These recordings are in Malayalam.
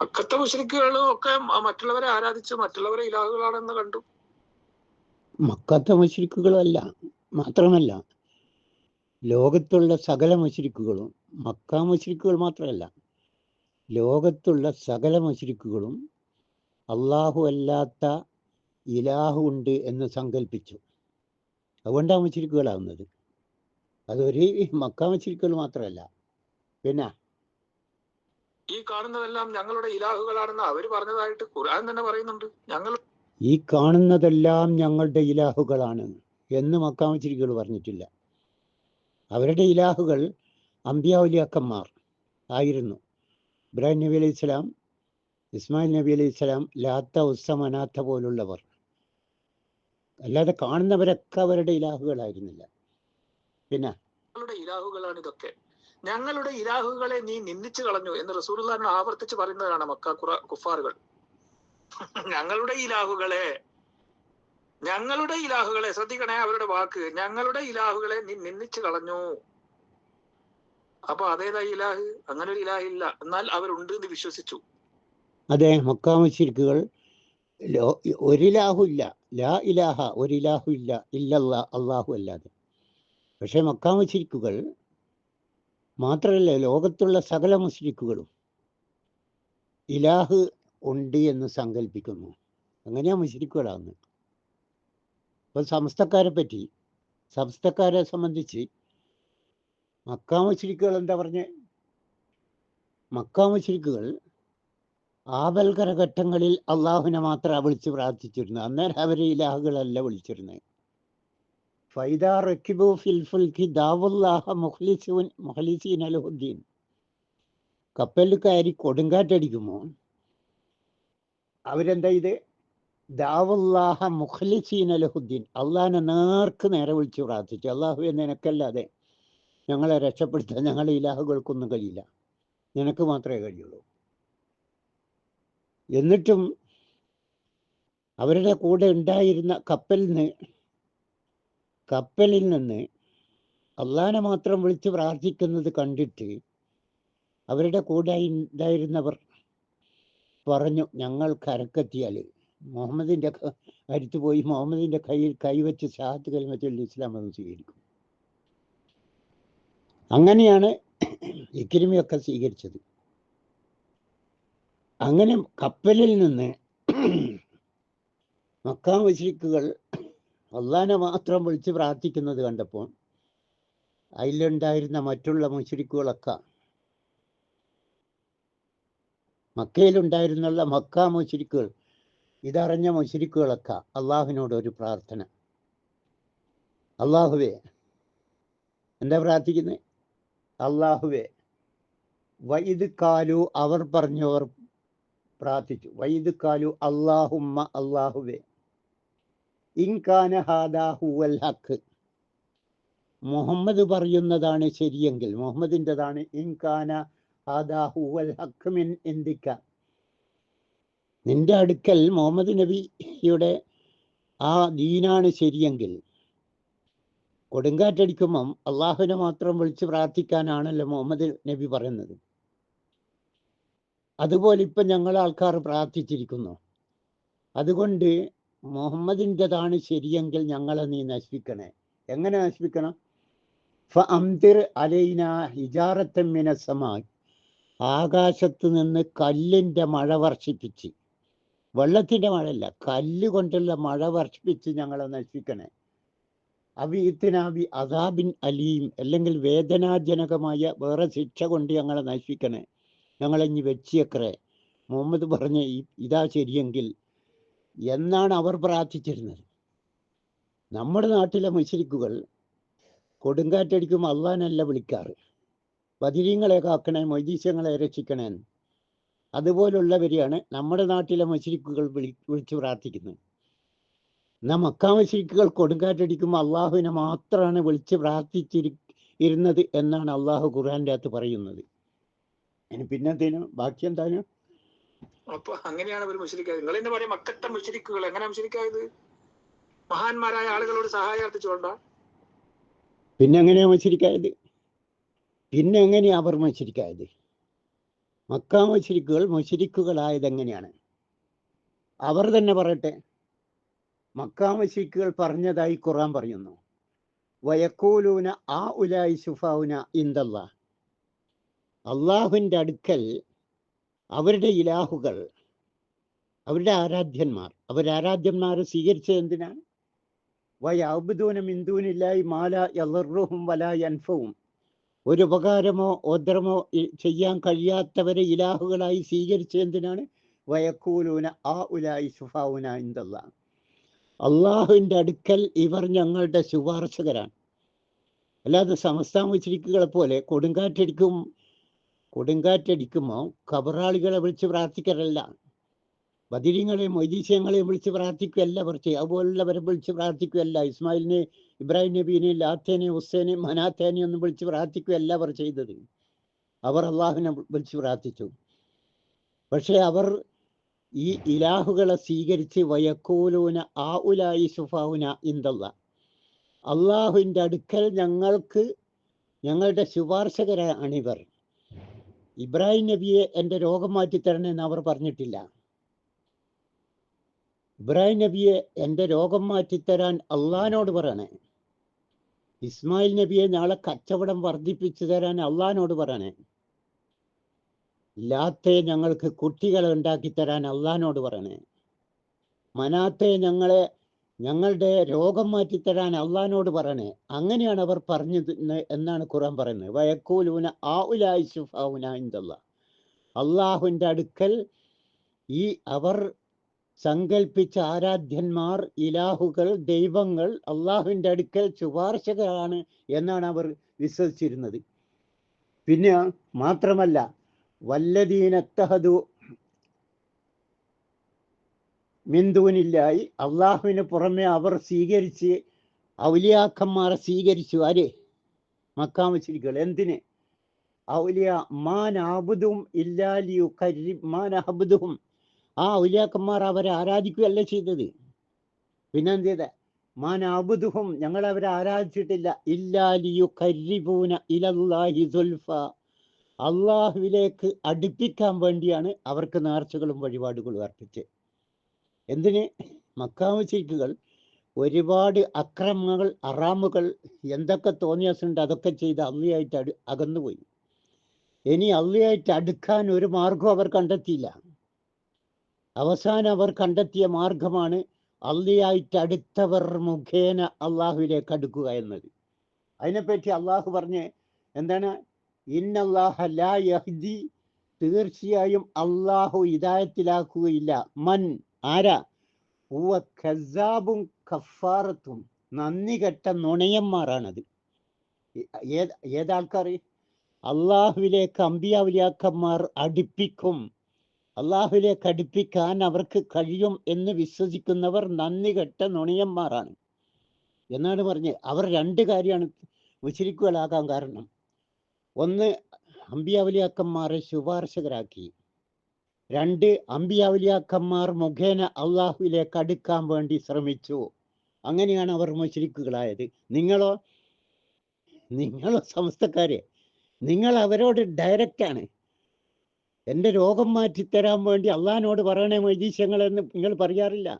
മക്കത്തെ മുസ്ലിക്കുകളും ഒക്കെ മറ്റുള്ളവരെ ആരാധിച്ച് മറ്റുള്ളവരെ ഇലാഹുകളാണെന്ന് കണ്ടു. മക്കത്തെ മുസ്ലിക്കുകളല്ല മാത്രമല്ല ലോകത്തുള്ള സകല മുസ്ലിക്കുകളും മക്ക മുസ്ലിക്കുകൾ മാത്രമല്ല ലോകത്തുള്ള സകല മുസ്ലിക്കുകളും അള്ളാഹു അല്ലാത്ത ഇലാഹു ഉണ്ട് എന്ന് സങ്കല്പിച്ചു അതുകൊണ്ടാണ് മുസ്ലിക്കുകളാവുന്നത് അതൊരു മക്ക മുസ്ലിക്കുകൾ മാത്രമല്ല. പിന്നെ ഈ കാണുന്നതെല്ലാം ഞങ്ങളുടെ ഇലാഹുകളാണെന്ന് അവർ പറഞ്ഞതായിട്ട് ഖുർആൻ തന്നെ പറയുന്നുണ്ട്. ഞങ്ങൾ ഈ കാണുന്നതെല്ലാം ഞങ്ങളുടെ ഇലാഹുകളാണ് എന്ന് മക്ക പറഞ്ഞിട്ടില്ല. അവരുടെ ഇലാഹുകൾ അമ്പ്യാവലിയാക്കന്മാർ ആയിരുന്നു. ഇബ്രാഹിം നബി അലൈഹി സ്വലാം ഇസ്മായിൽ നബി അലൈഹി സ്വലാം ലാത്ത ഉസ്സ മനാത്ത പോലുള്ളവർ. അല്ലാതെ കാണുന്നവരൊക്കെ അവരുടെ ഇലാഹുകളായിരുന്നില്ല. പിന്നെ ഇലാഹുകളാണ് ഇതൊക്കെ. ഞങ്ങളുടെ ഇലാഹുകളെ നീ നിന്ദിച്ചു കളഞ്ഞു എന്ന് റസൂലുള്ളാഹിനെ ആവർത്തിച്ച് പറയുന്നതാണ് മക്ക ഖുറ- കുഫാറുകൾ. ഞങ്ങളുടെ ഇലാഹുകളെ ഞങ്ങളുടെ ഇലാഹുകളെ ശ്രദ്ധിക്കണേ അവരുടെ വാക്ക് ഞങ്ങളുടെ ഇലാഹുകളെ നീ നിന്ദിച്ചു കളഞ്ഞു. അപ്പൊ അതേതാ ഇലാഹ്? അങ്ങനെ ഒരു ഇലാഹ് ഇല്ല. എന്നാൽ അവരുണ്ട് എന്ന് വിശ്വസിച്ചു. അതെ മക്കാമശിരിക്കുകൾ ഒരിലാഹു ഇല്ല. ലാ ഇലാഹ ഒരിലാഹു ഇല്ല. ഇല്ലല്ലാ അള്ളാഹു അല്ലാതെ. പക്ഷെ മക്ക മുശ്രിക്കുകൾ മാത്രമല്ല ലോകത്തുള്ള സകല മുശ്രിക്കുകളും ഇലാഹ് ഉണ്ട് എന്ന് സങ്കല്പിക്കുന്നു അങ്ങനെയാ മുസ്ലിക്കുകളാണ് ഇപ്പൊ സമസ്തക്കാരെ പറ്റി സമസ്തക്കാരെ സംബന്ധിച്ച് മക്ക മുശ്രിക്കുകൾ എന്താ പറഞ്ഞ? മക്ക മുശ്രിക്കുകൾ ആപൽകര ഘട്ടങ്ങളിൽ അള്ളാഹുവിനെ മാത്രമാണ് വിളിച്ച് പ്രാർത്ഥിച്ചിരുന്നത്. അന്നേരം അവരെ ഇലാഹുകളല്ല വിളിച്ചിരുന്നത് ഫൈദാ റക്കിബു ഫിൽ ഫുൽക്കി ദാവുല്ലാഹ മുഖ്ലിസൂൻ മുഖ്ലിസീൻ അലഹുദ്ദീൻ. കപ്പലിൽ കയറി കൊടുങ്കാറ്റടിക്കുമോ അവരെന്താ ഇത്? ദാവുല്ലാഹ മുഖ്ലിസീൻ അലഹുദ്ദീൻ. അള്ളാഹിനെ നേർക്ക് നേരെ വിളിച്ചു പ്രാർത്ഥിച്ചു. അള്ളാഹു നിനക്കല്ലാതെ ഞങ്ങളെ രക്ഷപ്പെടുത്താൻ ഞങ്ങളെ ഇലാഹുകൾക്കൊന്നും കഴിയില്ല. നിനക്ക് മാത്രമേ കഴിയുള്ളൂ. എന്നിട്ടും അവരുടെ കൂടെ ഉണ്ടായിരുന്ന കപ്പലിന് കപ്പലിൽ നിന്ന് അള്ളാനെ മാത്രം വിളിച്ച് പ്രാർത്ഥിക്കുന്നത് കണ്ടിട്ട് അവരുടെ കൂടെ ഉണ്ടായിരുന്നവർ പറഞ്ഞു ഞങ്ങൾ കരക്കെത്തിയാൽ മുഹമ്മദിന്റെ അടുത്ത് പോയി മുഹമ്മദിന്റെ കയ്യിൽ കൈവച്ച് ഷാത്ത് കൽമത്തിൽ ഇസ്ലാം അത് സ്വീകരിക്കും. അങ്ങനെയാണ് ഇക്കിരിമിയൊക്കെ സ്വീകരിച്ചത്. അങ്ങനെ കപ്പലിൽ നിന്ന് മക്കാ മുശ്രിക്കുകൾ അള്ളാനെ മാത്രം വിളിച്ച് പ്രാർത്ഥിക്കുന്നത് കണ്ടപ്പോൾ അതിലുണ്ടായിരുന്ന മറ്റുള്ള മുശ്രിക്കുകളൊക്കെ മക്കയിലുണ്ടായിരുന്നുള്ള മക്ക മുശ്രിക്കുകൾ ഇതറിഞ്ഞ മുശ്രിക്കുകളൊക്കെ അള്ളാഹുവിനോട് ഒരു പ്രാർത്ഥന. അള്ളാഹുവേ എന്താ പ്രാർത്ഥിക്കുന്നത് അള്ളാഹുവേ വൈദ് കാലു അവർ പറഞ്ഞവർ പ്രാർത്ഥിച്ചു. വൈദ് കാലു അള്ളാഹുമ്മ അള്ളാഹുവേ മുഹമ്മദ് പറയുന്നതാണ് ശരിയെങ്കിൽ മുഹമ്മദിന്റെതാണ് ഇൻകാന മിൻ നിന്റെ അടുക്കൽ മുഹമ്മദ് നബിയുടെ ആ ദീനാണ് ശരിയെങ്കിൽ. കൊടുങ്കാറ്റടിക്കുമ്പം അള്ളാഹുവിനെ മാത്രം വിളിച്ച് പ്രാർത്ഥിക്കാനാണല്ലോ മുഹമ്മദ് നബി പറയുന്നത്. അതുപോലെ ഇപ്പം ഞങ്ങൾ ആൾക്കാർ പ്രാർത്ഥിച്ചിരിക്കുന്നു. അതുകൊണ്ട് മുഹമ്മദിന്റെതാണ് ശരിയെങ്കിൽ ഞങ്ങളെ നീ നശിപ്പിക്കണേ. എങ്ങനെ നശിപ്പിക്കണം? അംതിർ അലൈന ഹിജാറത്തമ്മിന സമായി ആകാശത്ത് നിന്ന് കല്ലിന്റെ മഴ വർഷിപ്പിച്ച്. വെള്ളത്തിന്റെ മഴയല്ല കല്ല് കൊണ്ടുള്ള മഴ വർഷിപ്പിച്ച് ഞങ്ങളെ നശിപ്പിക്കണേ. അബീത്തിനാബി അസാബിൻ അലീം അല്ലെങ്കിൽ വേദനാജനകമായ വേറെ ശിക്ഷ കൊണ്ട് ഞങ്ങളെ നശിപ്പിക്കണേ. ഞങ്ങളെ ഇനി മുഹമ്മദ് പറഞ്ഞ ഇതാ ശരിയെങ്കിൽ എന്നാണ് അവർ പ്രാർത്ഥിച്ചിരുന്നത്. നമ്മുടെ നാട്ടിലെ മുശരിക്കുകൾ കൊടുങ്കാറ്റടിക്കും അള്ളാനല്ല വിളിക്കാറ്. ബദിരീങ്ങളെ കാക്കണേ മൊയ്തീസ്യങ്ങളെ രക്ഷിക്കണേ. അതുപോലുള്ളവരെയാണ് നമ്മുടെ നാട്ടിലെ മുശരിക്കുകൾ വിളി വിളിച്ച് പ്രാർത്ഥിക്കുന്നത്. എന്നാൽ മക്കാ മുശരിക്കുകൾ കൊടുങ്കാറ്റടിക്കുമ്പോൾ അള്ളാഹുവിനെ മാത്രമാണ് വിളിച്ച് പ്രാർത്ഥിച്ചിരി ഇരുന്നത് എന്നാണ് അള്ളാഹു ഖുർആന്റെ അകത്ത് പറയുന്നത്. ഇനി പിന്നെന്തേനും? ബാക്കി എന്തായാലും അപ്പൊ അങ്ങനെയാണ് അവർ മുഷരിക്കായത്. നിങ്ങൾ എന്നെ പറയും മക്കത്തെ മുഷരിക്കുകൾ. എങ്ങനെ മുഷരിക്കായത്? മഹാന്മാരായ ആളുകളോട് സഹായാർത്ഥിച്ചുകൊണ്ട പിന്നെ എങ്ങനെയാ മത്സരിക്കായത് പിന്നെ എങ്ങനെയാ അവർ മത്സരിക്കായത് മക്ക മത്സരിക്കുകൾ മുശരിക്കുകളായത് എങ്ങനെയാണ്? അവർ തന്നെ പറയട്ടെ. മക്കാമശിക്കുകൾ പറഞ്ഞതായി ഖുറാൻ പറയുന്നു. വയക്കോലൂന ആ ഉലായി സുഫാവുന ഇന്ദല്ല അള്ളാഹുവിന്റെ അടുക്കൽ അവരുടെ ഇലാഹുകൾ അവരുടെ ആരാധ്യന്മാർ. അവരാരാധ്യന്മാരെ സ്വീകരിച്ചത് എന്തിനാണ്? വയബുദൂന ഇന്ദൂനില്ലായി മാല യലറുഹും വല അൻഫവും ഒരു ഉപകാരമോ ഓദ്രമോ ചെയ്യാൻ കഴിയാത്തവരെ ഇലാഹുകളായി സ്വീകരിച്ചത് എന്തിനാണ്? വയക്കൂലൂന ആ ഉലായി സുഫാവുന ഇന്ദല്ല അള്ളാഹുവിന്റെ അടുക്കൽ ഇവർ ഞങ്ങളുടെ ശുപാർശകരാണ്. അല്ലാതെ സമസ്ത മുസ്ലിക്കുകളെ പോലെ കൊടുങ്കാറ്റടിക്കും കൊടുങ്കാറ്റടിക്കുമ്പോൾ കബറാളികളെ വിളിച്ച് പ്രാർത്ഥിക്കാറല്ല ബദിരിങ്ങളെയും വൈദീശ്യങ്ങളെയും വിളിച്ച് പ്രാർത്ഥിക്കുകയല്ല കുറച്ച്. അതുപോലുള്ളവരെ വിളിച്ച് പ്രാർത്ഥിക്കുകയല്ല. ഇസ്മായിലിനെ ഇബ്രാഹിം നബീനെ ലാത്തേനെ ഹുസൈനെ മനാത്തേനെ ഒന്നും വിളിച്ച് പ്രാർത്ഥിക്കുകയല്ല അവർ ചെയ്തത്. അവർ അള്ളാഹുവിനെ വിളിച്ച് പ്രാർത്ഥിച്ചു. പക്ഷേ അവർ ഈ ഇലാഹുകളെ സ്വീകരിച്ച് വയക്കൂലൂന ആ ഉലായി സുഫാവുന ഇന്ദല്ല അള്ളാഹുവിന്റെ അടുക്കൽ ഞങ്ങൾക്ക് ഞങ്ങളുടെ ശുപാർശകരാണിവർ ഇബ്രാഹിം നബിയെ എന്റെ രോഗം മാറ്റി മാറ്റിത്തരണമെന്ന് അവർ പറഞ്ഞിട്ടില്ല. ഇബ്രാഹിം നബിയെ എന്റെ രോഗം മാറ്റിത്തരാൻ അള്ളഹാനോട് പറയണേ. ഇസ്മായിൽ നബിയെ നാളെ കച്ചവടം വർദ്ധിപ്പിച്ചു തരാൻ അള്ളഹാനോട് പറയണേ. ലാത്തെ ഞങ്ങൾക്ക് കുട്ടികളെ ഉണ്ടാക്കി തരാൻ അള്ളഹാനോട് പറയണേ. മനാത്തെ ഞങ്ങളെ ഞങ്ങളുടെ രോഗം മാറ്റിത്തരാൻ അള്ളഹാനോട് പറയണേ അങ്ങനെയാണ് അവർ പറഞ്ഞത് എന്ന് എന്നാണ് ഖുറാൻ പറയുന്നത്. വയക്കൂലൂന ആ ഉലായി സുഫാവുന ഇന്ദല്ല അള്ളാഹുവിന്റെ അടുക്കൽ ഈ അവർ സങ്കൽപ്പിച്ച ആരാധ്യന്മാർ ഇലാഹുകൾ ദൈവങ്ങൾ അള്ളാഹുവിന്റെ അടുക്കൽ ശുപാർശകളാണ് എന്നാണ് അവർ വിശ്വസിച്ചിരുന്നത്. പിന്നെ മാത്രമല്ല വല്ലദീനത്തഹദു മിന്ദൂനില്ലായി അള്ളാഹുവിന് പുറമെ അവർ സ്വീകരിച്ച് ഔലിയാക്കന്മാരെ സ്വീകരിച്ചു. ആര്? മക്കാമശിരികൾ എന്തിന്? ഔലിയ മാനാബുദും ഇല്ലാലിയു കരി മാനാബുദും ആ ഔലിയാക്കന്മാർ അവരെ ആരാധിക്കുകയല്ല ചെയ്തത്. പിന്നെന്ത് ചെയ്ത മാനാബുദുഹും ഞങ്ങൾ അവരെ ആരാധിച്ചിട്ടില്ല. ഇല്ലാലിയു കരിപൂന ഇലല്ലാഹി സുൽഫ. അള്ളാഹുവിലേക്ക് അടുപ്പിക്കാൻ വേണ്ടിയാണ് അവർക്ക് നേർച്ചകളും വഴിപാടുകളും അർപ്പിച്ചത്. എന്തിന്? മക്കാമശിരിക്കുകൾ ഒരുപാട് അക്രമങ്ങൾ അറാമുകൾ എന്തൊക്കെ തോന്നിയാസുണ്ട് അതൊക്കെ ചെയ്ത് അള്ളിയായിട്ട് അകന്നുപോയി. ഇനി അള്ളിയായിട്ട് അടുക്കാൻ ഒരു മാർഗം അവർ കണ്ടെത്തിയില്ല. അവസാനം അവർ കണ്ടെത്തിയ മാർഗമാണ് അള്ളിയായിട്ട് അടുത്തവർ മുഖേന അള്ളാഹുവിലേക്ക് അടുക്കുക എന്നത്. അതിനെപ്പറ്റി അള്ളാഹു പറഞ്ഞ് എന്താണ്? ഇന്നല്ലാഹ ലാ യഹ്ദി. തീർച്ചയായും അള്ളാഹു ഹിദായത്തിലാക്കുകയില്ല. മൻ ആരാ? ഉവ ഖസാബും കഫാറത്തും നന്ദി കെട്ട നുണയന്മാരാണത്. ഏത് ഏതാൾക്കാർ അള്ളാഹുവിലേക്ക് അമ്പിയാവുലിയാക്കന്മാർ അടുപ്പിക്കും. അള്ളാഹുലേക്ക് അടുപ്പിക്കാൻ അവർക്ക് കഴിയും എന്ന് വിശ്വസിക്കുന്നവർ നന്ദി കെട്ട നുണയന്മാരാണ്. എന്നാണ് പറഞ്ഞത് അവർ രണ്ട് കാര്യമാണ് മുശരിക്കുകളാകാൻ കാരണം. ഒന്ന് അമ്പിയാവലിയാക്കന്മാരെ ശുപാർശകരാക്കി. രണ്ട് അമ്പിയാവലിയാക്കന്മാർ മുഖേന അള്ളാഹുവിലേക്ക് അടുക്കാൻ വേണ്ടി ശ്രമിച്ചു. അങ്ങനെയാണ് അവർ മുഷരിക്കുകളായത് നിങ്ങളോ നിങ്ങളോ സമസ്തക്കാരെ നിങ്ങൾ അവരോട് ഡയറക്റ്റാണ് എന്റെ രോഗം മാറ്റിത്തരാൻ വേണ്ടി അള്ളഹാനോട് പറയണേ മൈതീശങ്ങളെന്ന് നിങ്ങൾ പറയാറില്ല.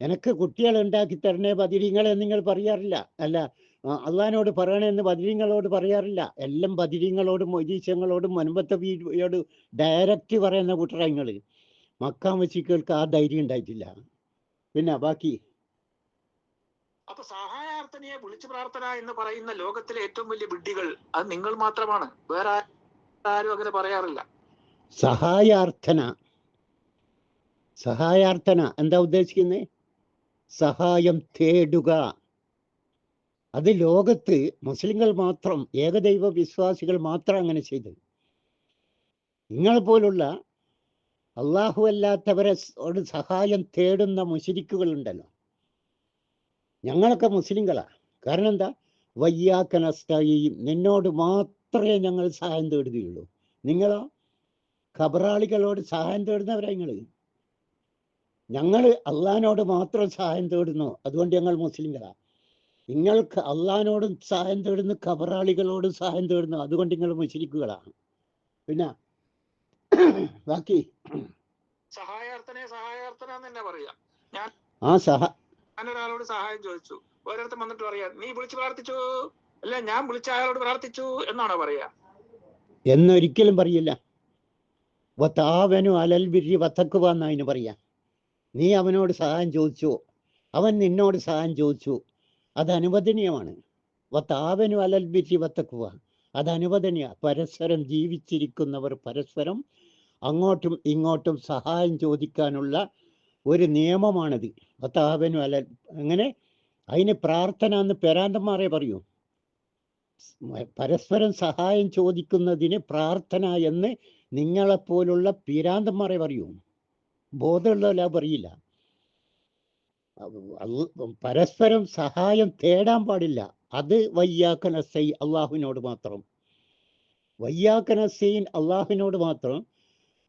എനിക്ക് കുട്ടികൾ ഉണ്ടാക്കി തരണേ പതിരിങ്ങളെന്ന് നിങ്ങൾ പറയാറില്ല. അല്ല അള്ളഹാനോട് പറയണമെന്ന് ബദിരിങ്ങളോട് പറയാറില്ല. എല്ലാം ബദിരിങ്ങളോടും മൊയ്തീശങ്ങളോടും മുൻപത്തെ വീടിയോട് ഡയറക്റ്റ് പറയുന്ന കൂട്ടരങ്ങൾ മക്കാൻ വശിക്കൾക്ക് ആ ധൈര്യം ഉണ്ടായിട്ടില്ല. പിന്നെ ബാക്കി? അപ്പൊ സഹായാർത്ഥനയെ വിളിച്ചു പ്രാർത്ഥന എന്ന് പറയുന്ന ലോകത്തിലെ ഏറ്റവും വലിയ വിഡ്ഢികൾ അത് നിങ്ങൾ മാത്രമാണ്. വേറെ ആരും അങ്ങനെ പറയാറില്ല. സഹായാർത്ഥന. സഹായാർത്ഥന. എന്താ ഉദ്ദേശിക്കുന്നത് സഹായം തേടുക. അത് ലോകത്ത് മുസ്ലിങ്ങൾ മാത്രം ഏകദൈവ വിശ്വാസികൾ മാത്രം അങ്ങനെ ചെയ്തത് നിങ്ങൾ പോലുള്ള അള്ളാഹു അല്ലാത്തവരെ സഹായം തേടുന്ന മുശരിക്കുകൾ ഉണ്ടല്ലോ ഞങ്ങളൊക്കെ മുസ്ലിങ്ങളാ. കാരണം എന്താ? വയ്യാക്കനസ്തയും നിന്നോട് മാത്രമേ ഞങ്ങൾ സഹായം തേടുകയുള്ളൂ. നിങ്ങളോ? ഖബറാളികളോട് സഹായം തേടുന്നവരാ നിങ്ങൾ ഞങ്ങൾ അള്ളഹാനോട് മാത്രം സഹായം തേടുന്നു. അതുകൊണ്ട് ഞങ്ങൾ മുസ്ലിങ്ങളാ. നിങ്ങൾക്ക് അള്ളഹാനോടും സഹായം തേടുന്നു ഖബറാളികളോടും സഹായം തേടുന്നു അതുകൊണ്ട് നിങ്ങൾ മുശരിക്കുകളാണ്. പിന്നെ ബാക്കി സഹായാർത്ഥനെ സഹായാർത്ഥന തന്നെ പറയാ. ആ സഹ ഞാൻ ഒരാളോട് സഹായം ചോദിച്ചു. ഓരോരുത്തർ വന്നിട്ട് പറയാ നീ വിളിച്ചു പ്രാർത്ഥിച്ചു. അല്ല ഞാൻ വിളിച്ച അയാളോട് പ്രാർത്ഥിച്ചു എന്നാണോ പറയാ? എന്നൊരിക്കലും പറയില്ല. വത്താവനു അലൽ ബിരി വത്തക്കുവ എന്ന് അതിന് പറയാ. നീ അവനോട് സഹായം ചോദിച്ചു. അവൻ നിന്നോട് സഹായം ചോദിച്ചു. അത് അനുവദനീയമാണ്. വത്താവനു അലൽബിറ്റി വത്തക്കുക അത് അനുവദനീയ. പരസ്പരം ജീവിച്ചിരിക്കുന്നവർ പരസ്പരം അങ്ങോട്ടും ഇങ്ങോട്ടും സഹായം ചോദിക്കാനുള്ള ഒരു നിയമമാണിത്. വത്താവനു അലൽ അങ്ങനെ അതിന് പ്രാർത്ഥന എന്ന് പേരാന്തന്മാരെ പറയൂ. പരസ്പരം സഹായം ചോദിക്കുന്നതിന് പ്രാർത്ഥന എന്ന് നിങ്ങളെപ്പോലുള്ള പീരാന്തന്മാരെ പറയൂ. ബോധമുള്ളവരാ പറയില്ല. പരസ്പരം സഹായം തേടാൻ പാടില്ല. അത് വയ്യാക്കനസൈ അള്ളാഹുവിനോട് മാത്രം. വയ്യാക്കനസൈൻ അള്ളാഹുവിനോട് മാത്രം.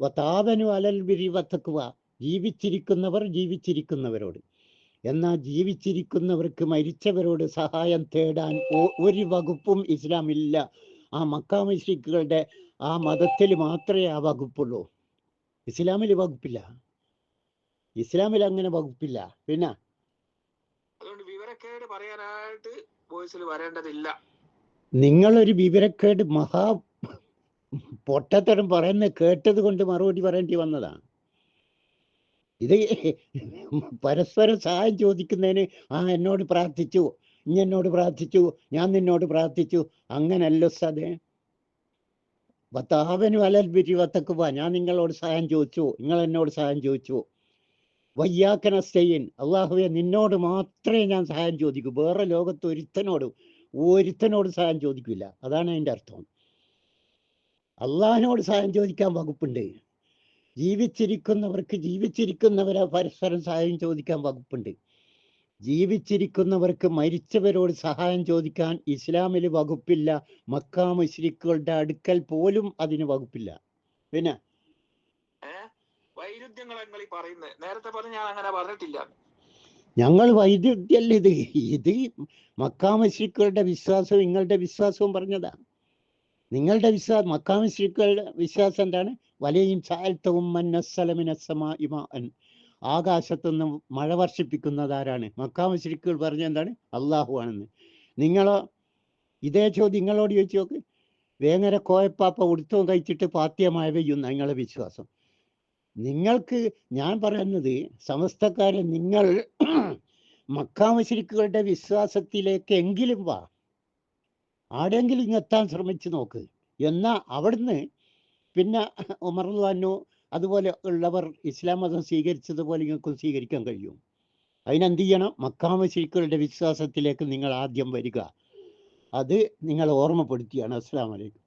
വതാവനു അലൽ വിരി വത്തക്കുക ജീവിച്ചിരിക്കുന്നവർ ജീവിച്ചിരിക്കുന്നവരോട്. എന്നാൽ ജീവിച്ചിരിക്കുന്നവർക്ക് മരിച്ചവരോട് സഹായം തേടാൻ ഒരു വകുപ്പും ഇസ്ലാമില്ല. ആ മക്കാമിശ്രിക്കുകളുടെ ആ മതത്തിൽ മാത്രമേ ആ വകുപ്പുള്ളൂ. ഇസ്ലാമിൽ വകുപ്പില്ല. ഇസ്ലാമിൽ അങ്ങനെ വകുപ്പില്ല. പിന്നെ? അതുകൊണ്ട് വിവരക്കേട് പറയാനായിട്ട് വോയിസിൽ വരേണ്ടതില്ല. നിങ്ങളൊരു വിവരക്കേട് മഹാ പൊട്ടത്തരം പറയുന്ന കേട്ടത് കൊണ്ട് മറുപടി പറയേണ്ടി വന്നതാണ് ഇത് പരസ്പരം സഹായം ചോദിക്കുന്നതിന് ആ എന്നോട് പ്രാർത്ഥിച്ചു ഇനി എന്നോട് പ്രാർത്ഥിച്ചു ഞാൻ നിന്നോട് പ്രാർത്ഥിച്ചു അങ്ങനല്ലോ സതെ വത്താവനു അലൽ ബിരി വത്തക്കുവാ ഞാൻ നിങ്ങളോട് സഹായം ചോദിച്ചു നിങ്ങൾ എന്നോട് സഹായം ചോദിച്ചു. വയ്യാക്കന സ്റ്റെയിൻ അള്ളാഹുവെ നിന്നോട് മാത്രമേ ഞാൻ സഹായം ചോദിക്കൂ. വേറെ ലോകത്ത് ഒരുത്തനോടും ഒരുത്തനോട് സഹായം ചോദിക്കില്ല അതാണ് അതിന്റെ അർത്ഥം. അള്ളാഹിനോട് സഹായം ചോദിക്കാൻ വകുപ്പുണ്ട്. ജീവിച്ചിരിക്കുന്നവർക്ക് ജീവിച്ചിരിക്കുന്നവരെ പരസ്പരം സഹായം ചോദിക്കാൻ വകുപ്പുണ്ട്. ജീവിച്ചിരിക്കുന്നവർക്ക് മരിച്ചവരോട് സഹായം ചോദിക്കാൻ ഇസ്ലാമിൽ വകുപ്പില്ല. മക്കാ മുശ്രിക്കുകളുടെ അടുക്കൽ പോലും അതിന് വകുപ്പില്ല. പിന്നെ ഈ പറയുന്നത് നേരത്തെ പറഞ്ഞ ഞാൻ അങ്ങനെ പറഞ്ഞിട്ടില്ല. ഞങ്ങൾ വൈദ്യുത്യല്ല ഇത്? ഇത് മക്കാമശിക്കളുടെ വിശ്വാസവും നിങ്ങളുടെ വിശ്വാസവും പറഞ്ഞതാ. നിങ്ങളുടെ വിശ്വാസം മക്കാമശിക്കളുടെ വിശ്വാസം എന്താണ്? വലയും ചാൽത്തവും മന്നസ്സലമിനസ്സമാ ആകാശത്തുനിന്ന് മഴ വർഷിപ്പിക്കുന്നത് ആരാണ്? മക്കാമശ്രിക്കുകൾ പറഞ്ഞ എന്താണ്? അള്ളാഹു ആണെന്ന്. നിങ്ങളോ ഇതേ ചോദ്യം നിങ്ങളോട് ചോദിച്ചു നോക്ക്. വേങ്ങര കോയപ്പാപ്പ ഉടുത്തവും കഴിച്ചിട്ട് പാത്യമായ പെയ്യുന്ന നിങ്ങളെ വിശ്വാസം. നിങ്ങൾക്ക് ഞാൻ പറയുന്നത് സമസ്തക്കാരെ നിങ്ങൾ മക്കാമശരിക്കുകളുടെ വിശ്വാസത്തിലേക്ക് എങ്കിലും വാ. ആടെങ്കിലും ഇങ്ങ് എത്താൻ ശ്രമിച്ചു നോക്ക്. എന്നാ അവിടുന്ന് പിന്നെ ഉമർലാനു അതുപോലെ ഉള്ളവർ ഇസ്ലാം മതം സ്വീകരിച്ചതുപോലെ നിങ്ങൾക്കും സ്വീകരിക്കാൻ കഴിയും. അതിനെന്ത് ചെയ്യണം? മക്കാമശരിക്കുകളുടെ വിശ്വാസത്തിലേക്ക് നിങ്ങൾ ആദ്യം വരിക. അത് നിങ്ങൾ ഓർമ്മപ്പെടുത്തിയാണ്. അസ്സാം വലൈക്കും